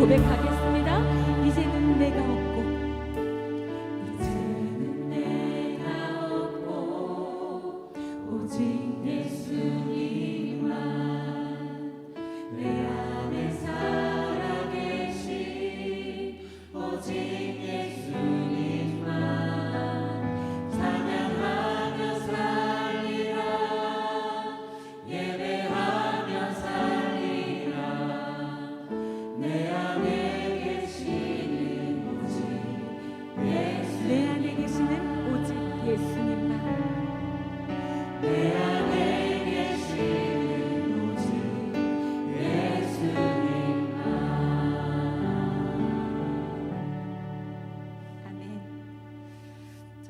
我边看。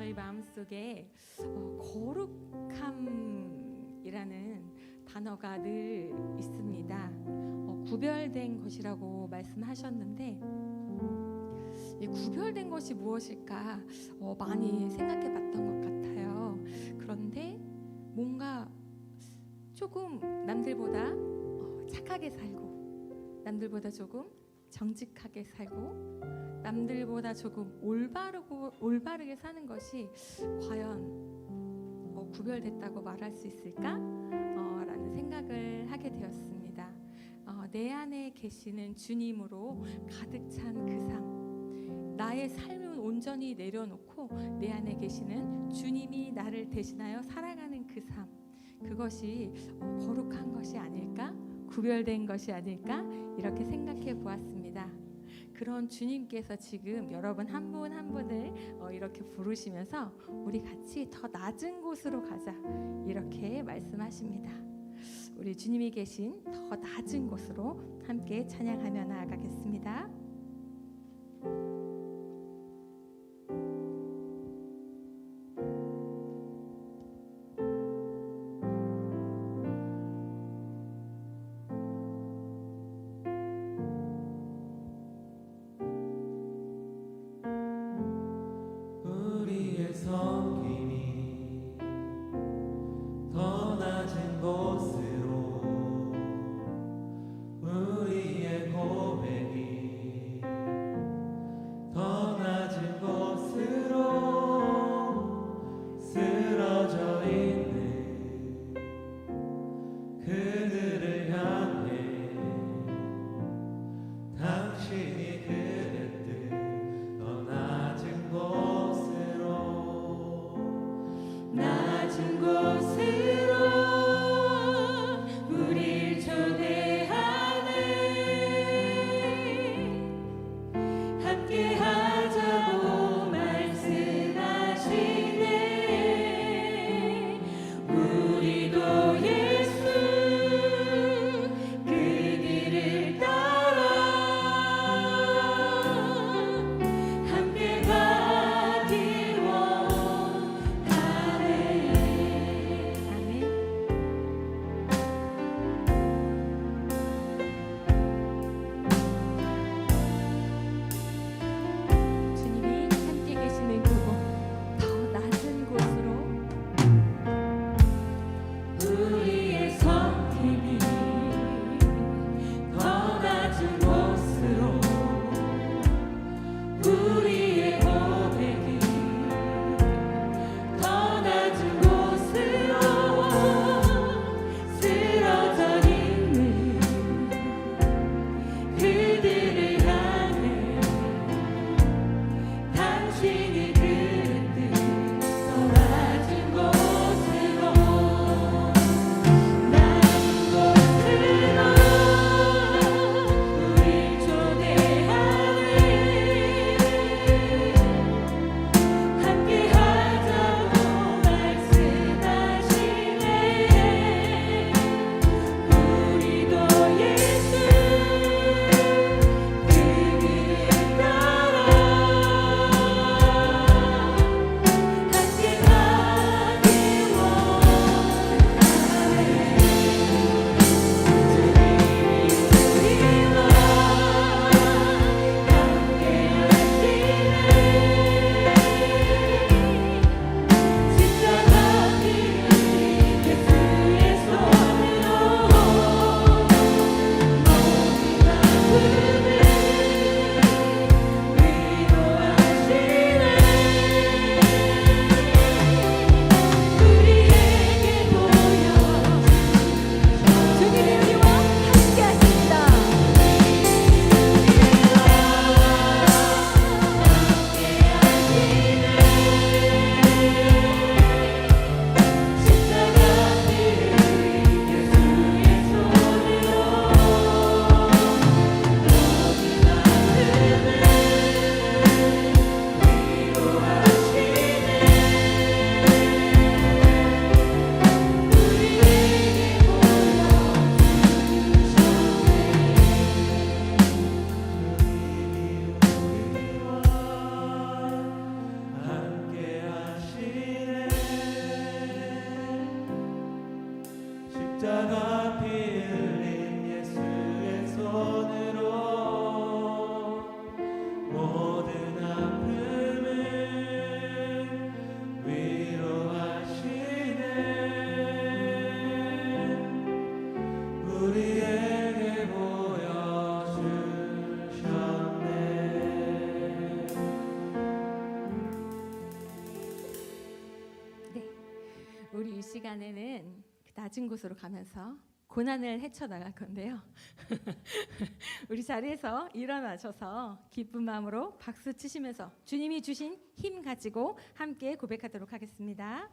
저희 마음속에 어, 거룩함이라는 단어가 늘 있습니다. 어, 구별된 것이라고 말씀하셨는데 이 구별된 것이 무엇일까 어, 많이 생각해봤던 것 같아요. 그런데 뭔가 조금 남들보다 어, 착하게 살고 남들보다 조금 정직하게 살고 남들보다 조금 올바르고 올바르게 사는 것이 과연 어, 구별됐다고 말할 수 있을까? 어, 라는 생각을 하게 되었습니다. 어, 내 안에 계시는 주님으로 가득 찬 그 삶. 나의 삶을 온전히 내려놓고 내 안에 계시는 주님이 나를 대신하여 살아가는 그 삶. 그것이 어, 거룩한 것이 아닐까? 구별된 것이 아닐까? 이렇게 생각해 보았습니다. 그런 주님께서 지금 여러분 한 분 한 분을 어, 이렇게 부르시면서 우리 같이 더 낮은 곳으로 가자 이렇게 말씀하십니다. 우리 주님이 계신 더 낮은 곳으로 함께 찬양하며 나아가겠습니다. 낮은 곳으로 가면서 고난을 헤쳐나갈 건데요. 우리 자리에서 일어나셔서 기쁜 마음으로 박수 치시면서 주님이 주신 힘 가지고 함께 고백하도록 하겠습니다.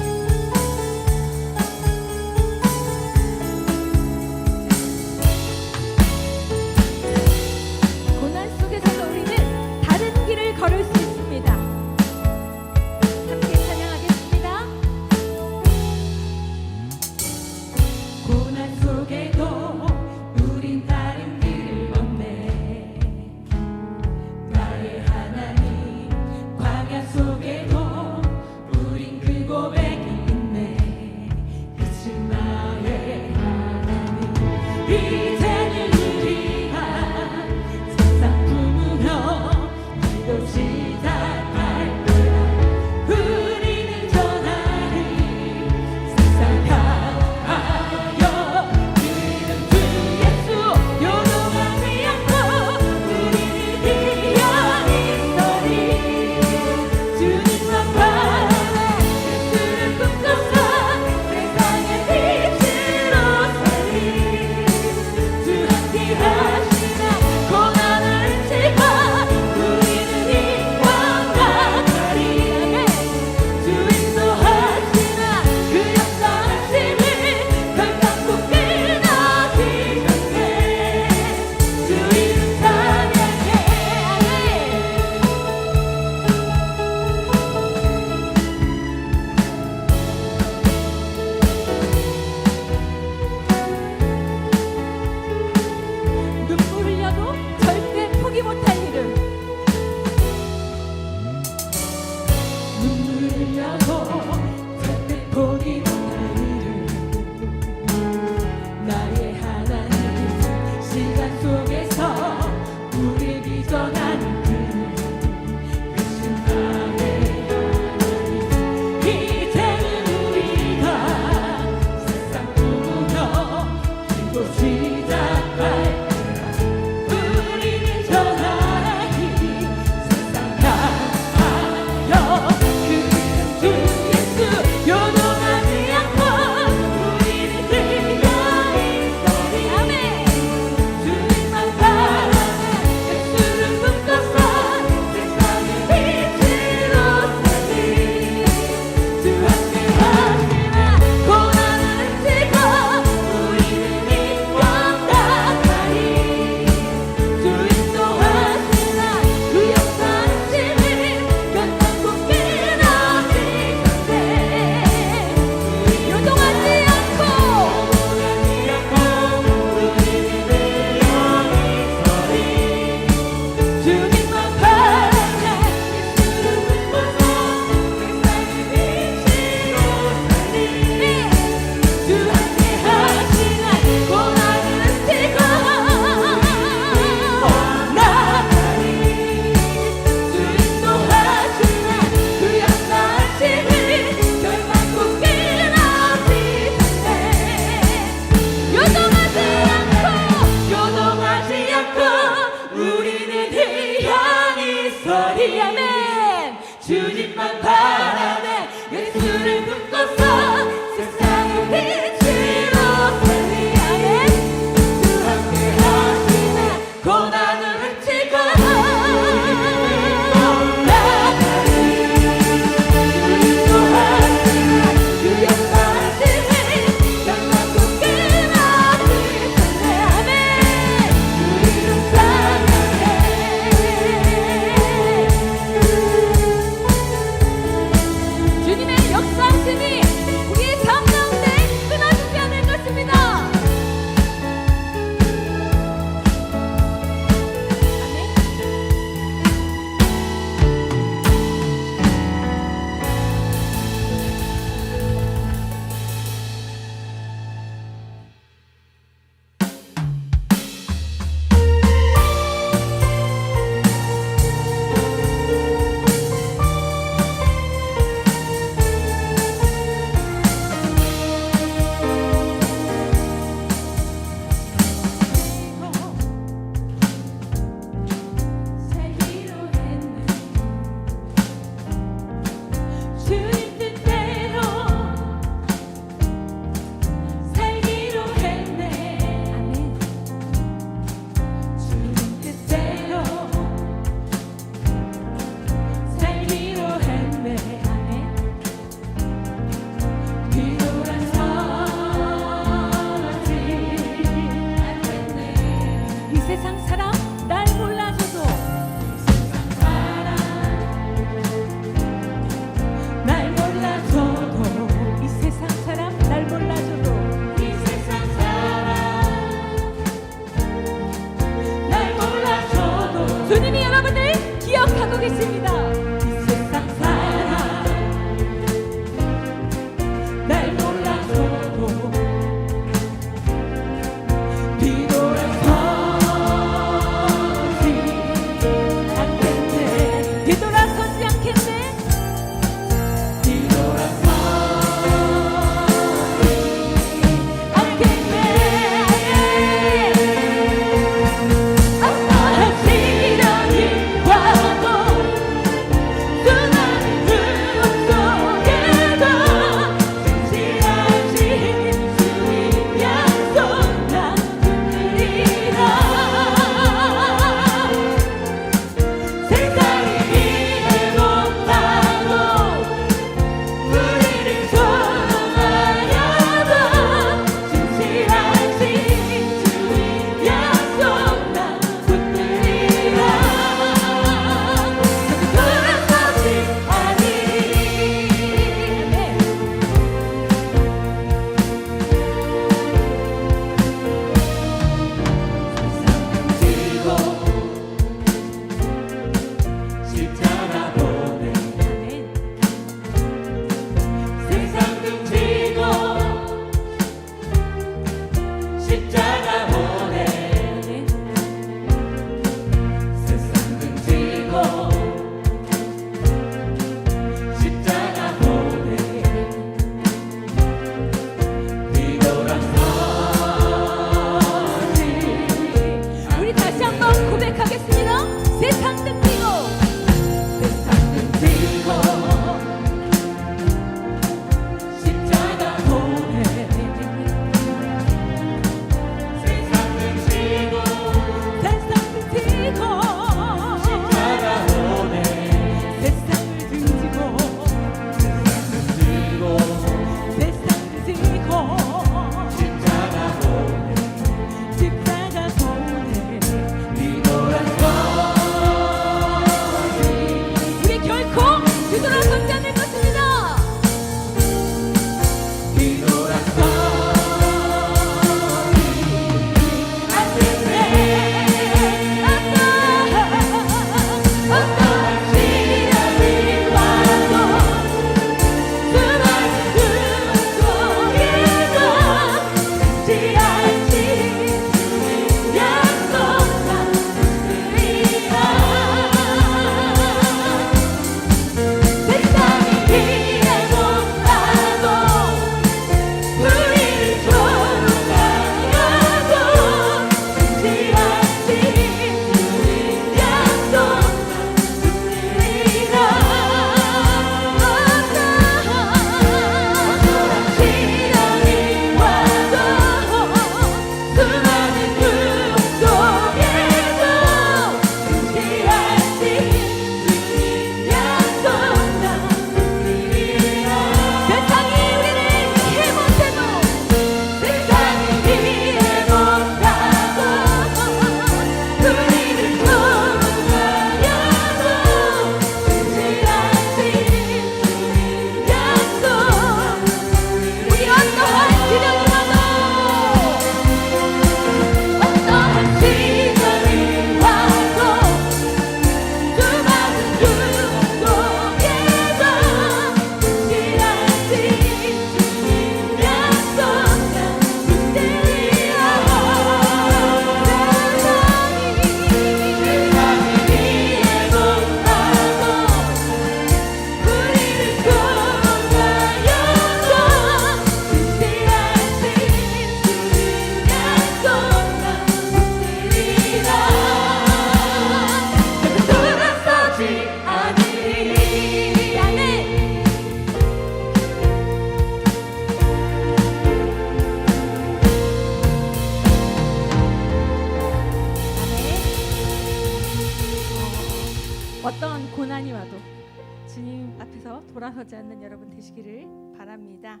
되시기를 바랍니다.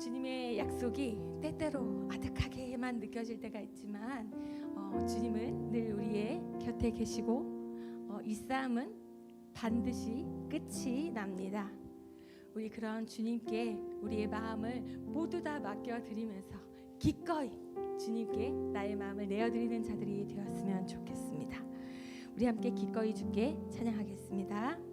주님의 약속이 때때로 아득하게만 느껴질 때가 있지만 어, 주님은 늘 우리의 곁에 계시고 어, 이 싸움은 반드시 끝이 납니다. 우리 그런 주님께 우리의 마음을 모두 다 맡겨 드리면서 기꺼이 주님께 나의 마음을 내어 드리는 자들이 되었으면 좋겠습니다. 우리 함께 기꺼이 주께 찬양하겠습니다.